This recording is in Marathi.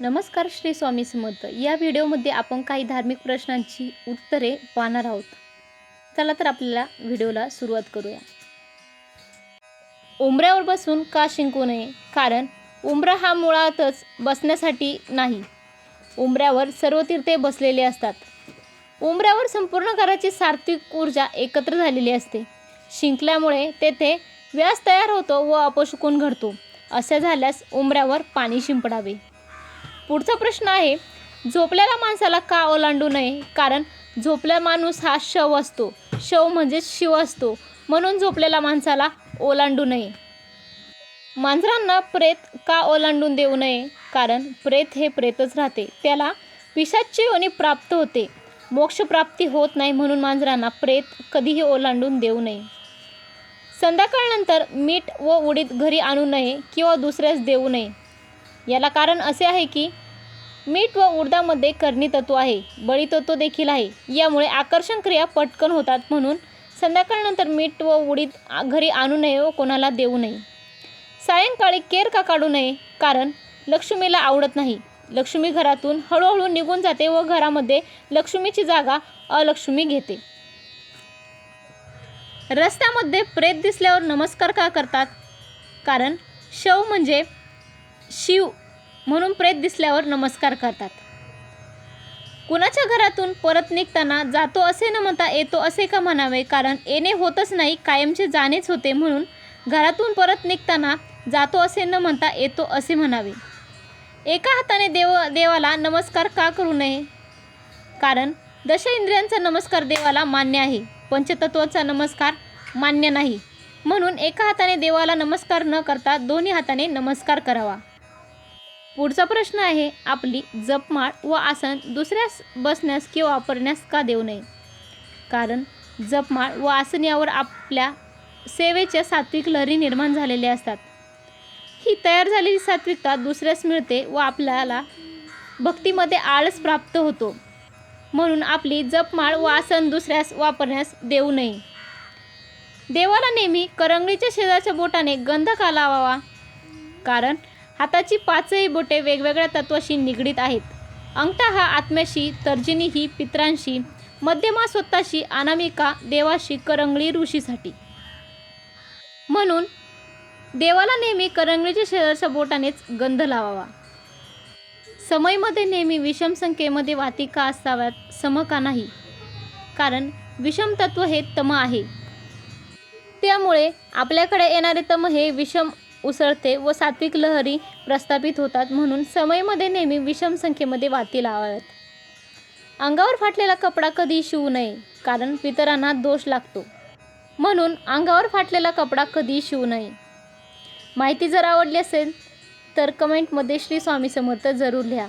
नमस्कार श्री स्वामी समर्थ. या व्हिडिओमध्ये आपण काही धार्मिक प्रश्नांची उत्तरे पाहणार आहोत. चला तर आपल्याला व्हिडिओला सुरुवात करूया. उंबऱ्यावर बसून का शिंकू नये? कारण उंबरा हा मुळातच बसण्यासाठी नाही. उंबऱ्यावर सर्व तीर्थे बसलेले असतात. उंबऱ्यावर संपूर्ण घराची सात्विक ऊर्जा एकत्र झालेली असते. शिंकल्यामुळे तेथे व्यास तयार होतो व अपशुकून घडतो. असे झाल्यास उंबऱ्यावर पाणी शिंपडावे. पुढचा प्रश्न आहे झोपलेल्या माणसाला का ओलांडू नये? कारण झोपलेला माणूस हा शव असतो. शव म्हणजेच शिव असतो. म्हणून झोपलेल्या माणसाला ओलांडू नये. मांजरांना प्रेत का ओलांडून देऊ नये? कारण प्रेत हे प्रेतच राहते. त्याला पिशाची योनी प्राप्त होते. मोक्षप्राप्ती होत नाही म्हणून मांजरांना प्रेत कधीही ओलांडून देऊ नये. संध्याकाळनंतर मीठ व उडीद घरी आणू नये किंवा दुसऱ्यास देऊ नये. याला कारण असे आहे की मीठ व उडदामध्ये करणी तत्व आहे. बळीतत्व देखील आहे. यामुळे आकर्षण क्रिया पटकन होतात म्हणून संध्याकाळनंतर मीठ व उडीद घरी आणू नये व कोणाला देऊ नये. सायंकाळी केर का काढू नये? कारण लक्ष्मीला आवडत नाही. लक्ष्मी घरातून हळूहळू निघून जाते व घरामध्ये लक्ष्मीची जागा अलक्ष्मी घेते. रस्त्यामध्ये प्रेत दिसल्यावर नमस्कार का करतात? कारण शव म्हणजे शिव म्हणून प्रेत दिसल्यावर नमस्कार करतात. कुणाच्या घरातून परत निघताना जातो असे न म्हणता येतो असे का म्हणावे? कारण येणे होतच नाही कायमचे जाणेच होते म्हणून घरातून परत निघताना जातो असे न म्हणता येतो असे म्हणावे. एका हाताने देव देवाला नमस्कार का करू नये? कारण दश इंद्रियांचा नमस्कार देवाला मान्य आहे. पंचतत्वाचा नमस्कार मान्य नाही. म्हणून एका हाताने देवाला नमस्कार न करता दोन्ही हाताने नमस्कार करावा. पुढचा प्रश्न आहे आपली जपमाळ व आसन दुसऱ्यास बसण्यास किंवा वापरण्यास का देऊ नये? कारण जपमाळ व आसन यावर आपल्या सेवेच्या सात्विक लहरी निर्माण झालेल्या असतात. ही तयार झालेली सात्विकता दुसऱ्यास मिळते व आपल्याला भक्तीमध्ये आळस प्राप्त होतो. म्हणून आपली जपमाळ व आसन दुसऱ्यास वापरण्यास देऊ नये. देवाला नेहमी करंगळीच्या शेजाच्या बोटाने गंध का लावावा? कारण हाताची पाचही बोटे वेगवेगळ्या तत्वाशी निगडीत आहेत. अंगठा हा आत्म्याशी तर्जनी ही पित्रांशी मध्यमा स्वतःशी अनामिका देवाशी करंगळी ऋषीसाठी. म्हणून देवाला नेहमी करंगळीच्या शेजारच्या बोटानेच गंध लावावा. समयमध्ये नेहमी विषम संख्येमध्ये वातिका असाव्यात सम का नाही. कारण विषम तत्व हे तम आहे. त्यामुळे आपल्याकडे येणारे तम हे विषम उसळते व सात्विक लहरी प्रस्थापित होतात म्हणून समयमध्ये नेहमी विषम संख्येमध्ये वाती लावाव्यात. अंगावर फाटलेला कपडा कधी शिवू नये कारण पितरांना दोष लागतो. म्हणून अंगावर फाटलेला कपडा कधी शिवू नये. माहिती जर आवडली असेल तर कमेंटमध्ये श्री स्वामी समर्थ जरूर लिहा.